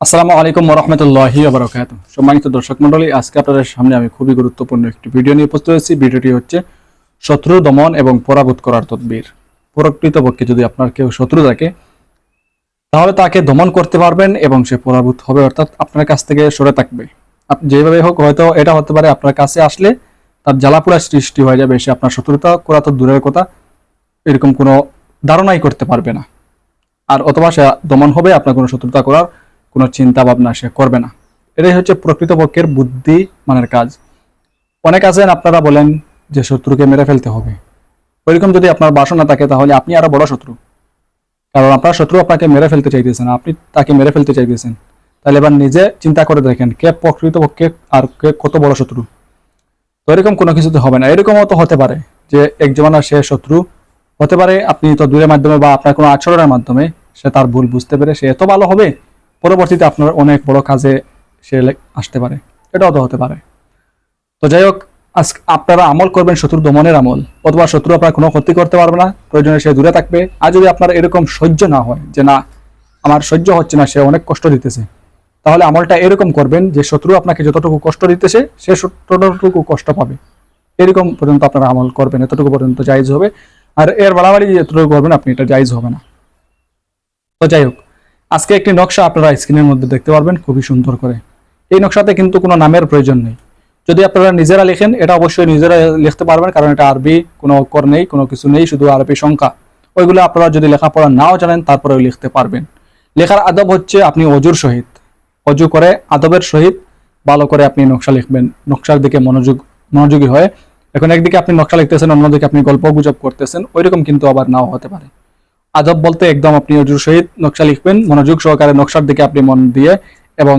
আসসালামু আলাইকুম রহমতুল্লাহি আবরকাত সম্মানিত দর্শক মন্ডলী আজকে আপনাদের সামনে আমি খুবই গুরুত্বপূর্ণ একটি ভিডিও নিয়ে উপস্থিত হয়েছি। ভিডিওটি হচ্ছে শত্রু দমন এবং পরাভূত করার তদবির। প্রকৃতপক্ষে যদি আপনার কেউ শত্রু থাকে, তাহলে তাকে দমন করতে পারবেন এবং সে পরাভূত হবে, অর্থাৎ আপনার কাছ থেকে সরে থাকবে। যেভাবে হোক, হয়তো এটা হতে পারে আপনার কাছে আসলে তার জ্বালাপোড়া সৃষ্টি হয়ে যাবে, সে আপনার শত্রুতা করা তো দূরের কথা এরকম কোনো ধারণাই করতে পারবে না। আর অথবা সে দমন হবে, আপনার কোনো শত্রুতা করার কোনো চিন্তা ভাবনা সে করবে না। এটাই হচ্ছে প্রকৃতপক্ষের বুদ্ধি মানের কাজ। অনেক আছেন আপনারা বলেন যে শত্রুকে মেরে ফেলতে হবে। ওইরকম যদি আপনার বাসনা থাকে তাহলে আপনি আরও বড় শত্রু। কারণ আপনার শত্রু আপনাকে মেরে ফেলতে চাইতেছেন আপনি তাকে মেরে ফেলতে চাইতেছেন। তাহলে এবার নিজে চিন্তা করে দেখেন কে প্রকৃতপক্ষে আর কে কত বড় শত্রু। তো এরকম কোনো কিছুতে হবে না। এরকমও তো হতে পারে যে এক জমানা সে শত্রু। হতে পারে আপনি তো দূরের মাধ্যমে বা আপনার কোনো আচরণের মাধ্যমে সে তার ভুল বুঝতে পেরে সে এত ভালো হবে পরবর্তীতে আপনার অনেক বড় কাজে সে আসতে পারে। এটাও তো হতে পারে। তো যাই হোক, আজ আপনারা আমল করবেন শত্রু দমনের আমল, অথবা শত্রু আপনার কোনো ক্ষতি করতে পারবে না, প্রয়োজনে সে দূরে থাকবে। আর যদি আপনার এরকম সহ্য না হয়, যে না, আমার সহ্য হচ্ছে না, সে অনেক কষ্ট দিতেছে, তাহলে আমলটা এরকম করবেন যে শত্রু আপনাকে যতটুকু কষ্ট দিতেছে, সে ততটুকু কষ্ট পাবে। এরকম পর্যন্ত আপনারা আমল করবেন, এতটুকু পর্যন্ত জায়জ হবে। আর এর বাড়াবাড়ি যতটুকু করবেন, আপনি এটা জায়জ হবে না। তো যাই হোক আজকে একটি নকশা আপনারা স্ক্রিনের মধ্যে দেখতে পারবেন, খুবই সুন্দর করে। এই নকশাতে কিন্তু কোনো নামের প্রয়োজন নেই। যদি আপনারা নিজেরা লেখেন, এটা অবশ্যই নিজেরা লিখতে পারবেন, কারণ এটা আরবি, কোনো অক্ষর নেই, কোনো কিছু নেই, শুধু আরবি সংখ্যা। ওইগুলো আপনারা যদি লেখাপড়া নাও জানেন, তারপরেও লিখতে পারবেন। লেখার আদব হচ্ছে আপনি অজুর সহিত। অজু করে আদবের সহিত ভালো করে আপনি নকশা লিখবেন। নকশার দিকে মনোযোগ, মনোযোগী হয়ে। এখন একদিকে আপনি নকশা লিখতেছেন, অন্যদিকে আপনি গল্প গুজব করতেছেন, ওইরকম কিন্তু আবার নাও হতে পারে। আদব বলতে একদম আপনি অজুর সহিত নকশা লিখবেন, মনোযোগ সহকারে নকশার দিকে আপনি মন দিয়ে এবং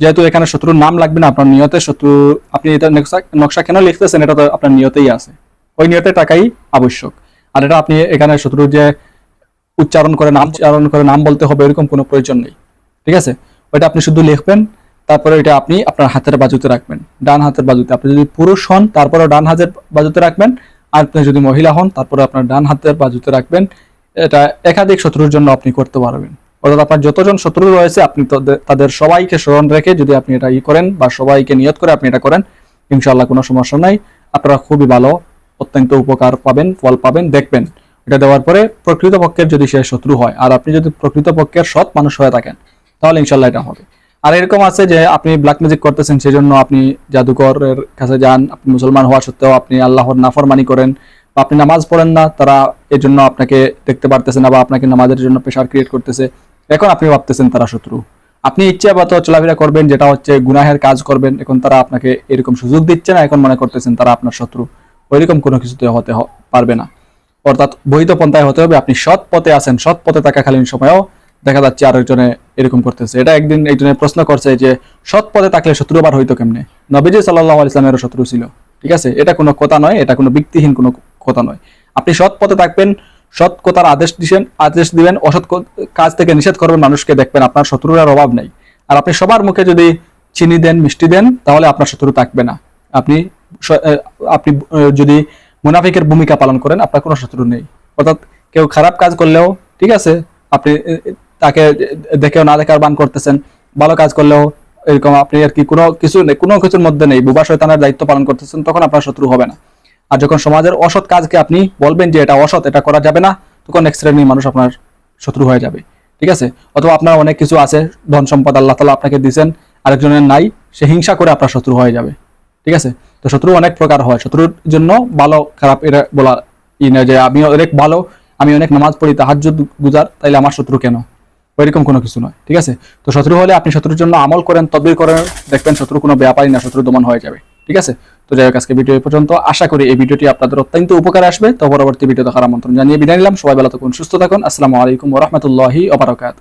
যেহেতু এখানে শত্রুর নাম লাগবে না, আপনার নিয়তে শত্রু, আপনি এটা নকশা কেন লিখতেছেন এটা তো আপনার নিয়তেই আছে। ওই নিয়তে টাকাই আবশ্যক। আর এটা আপনি এখানে শত্রুর যে উচ্চারণ করে নাম, উচ্চারণ করে নাম বলতে হবে এরকম কোনো প্রয়োজন নেই। ঠিক আছে? ওইটা আপনি শুধু লিখবেন, তারপরে এটা আপনি আপনার হাতের বাজুতে রাখবেন। ডান হাতের বাজুতে। আপনি যদি পুরুষ হন তারপরে ডান হাতের বাজুতে রাখবেন। আর আপনি যদি মহিলা হন তারপরে আপনার ডান হাতের বাজুতে রাখবেন। এটা একাধিক শত্রুর জন্য আপনি করতে পারবেন। অর্থাৎ আপনার যতজন শত্রু রয়েছে, আপনি তাদের- সবাইকে স্মরণ রেখে যদি আপনি এটা ই করেন বা সবাইকে নিয়ত করে আপনি এটা করেন ইনশাল্লাহ কোনো সমস্যা নাই। আপনারা খুবই ভালো, অত্যন্ত উপকার পাবেন, ফল পাবেন, দেখবেন। এটা দেওয়ার পরে প্রকৃতপক্ষের যদি সে শত্রু হয়, আর আপনি যদি প্রকৃতপক্ষের সৎ মানুষ হয়ে থাকেন, তাহলে ইনশাল্লাহ এটা হবে। আর এরকম আছে যে আপনি ব্ল্যাক ম্যাজিক করতেছেন সেই জন্য আপনি জাদুকরের কাছে যান, আপনি মুসলমান হওয়া সত্ত্বেও আপনি আল্লাহর নাফরমানি করেন আপনি নামাজ পড়েন না, তারা এর জন্য আপনাকে দেখতে পারতেছে না বা আপনাকে নামাজের জন্য প্রেশার ক্রিয়েট করতেছে। এখন আপনি ভাবতেছেন তারা শত্রু। আপনি ইচ্ছে মত চলাফেরা করবেন, যেটা হচ্ছে গুনাহের কাজ করবেন, এখন তারা আপনাকে এরকম সুযোগ দিচ্ছে না, এখন মনে করতেছেন তারা আপনার শত্রু। ওইরকম কোনো কিছুতে হতে পারবে না। অর্থাৎ বৈধ পন্থায় হতে হবে, আপনি সৎ পথে আছেন, সৎ পথে থাকাকালীন সময়েও দেখা যাচ্ছে আরেকজনে এরকম করতেছে। এটা একদিন একজনে প্রশ্ন করছে যে, সৎ পথে থাকলে শত্রু আবার হইতো কেমনে? নবীজি সাল্লাহ ইসলামেরও শত্রু ছিল। ঠিক আছে? এটা কোনো কথা নয়, এটা কোনো ব্যক্তিহীন কোনো কথা নয়। আপনি সৎ পথে থাকবেন, সৎ কথার আদেশ দিবেন আদেশ দিবেন, অসৎ কাজ থেকে নিষেধ করবেন, মানুষকে দেখবেন আপনার শত্রুর আর অভাব নেই। আর আপনি সবার মুখে যদি চিনি দেন, মিষ্টি দেন, তাহলে আপনার শত্রু থাকবে না। আপনি আপনি যদি মুনাফিকের ভূমিকা পালন করেন, আপনার কোনো শত্রু নেই। অর্থাৎ কেউ খারাপ কাজ করলেও, ঠিক আছে? আপনি তাকে দেখেও না দেখার বান করতেছেন। ভালো কাজ করলেও এরকম আপনি আর কি কোনো কিছু নেই, কোনো কিছুর মধ্যে নেই। বুবা শয়তানের দায়িত্ব পালন করতেছেন, তখন আপনার শত্রু হবে না। আর যখন সমাজের অসৎ কাজকে আপনি বলবেন যে এটা অসৎ, এটা করা যাবে না, তখন এক শ্রেণির মানুষ আপনার শত্রু হয়ে যাবে। ঠিক আছে? অথবা আপনার অনেক কিছু আছে, ধন সম্পদ আল্লাহ তালা আপনাকে দিয়েছেন, আরেকজনের নাই, সে হিংসা করে আপনার শত্রু হয়ে যাবে। ঠিক আছে? তো শত্রু অনেক প্রকার হয়। শত্রুর জন্য ভালো, খারাপ এটা বলা ই না যে আমি অনেক ভালো, আমি অনেক নামাজ পড়ি, তাহাজ্জুদ গুজার, তাইলে আমার শত্রু কেন? ওইরকম কোনো কিছু নয়, ঠিক আছে? তো শত্রু হলে আপনি শত্রুর জন্য আমল করেন, তদবির করেন, দেখবেন শত্রু কোনো ব্যাপারই না শত্রু দমন হয়ে যাবে, ঠিক আছে? তো যাই হোক, আজকে ভিডিও পর্যন্ত। আশা করি এই ভিডিওটি আপনাদের অত্যন্ত উপকার আসবে। তো পরবর্তী ভিডিও দেখার আমন্ত্রণ জানিয়ে বিদায় নিলাম। সবাই ভালো থাকুন, সুস্থ থাকুন। আসসালামু আলাইকুম ওরহমতুল্লাহি ওবরাকাত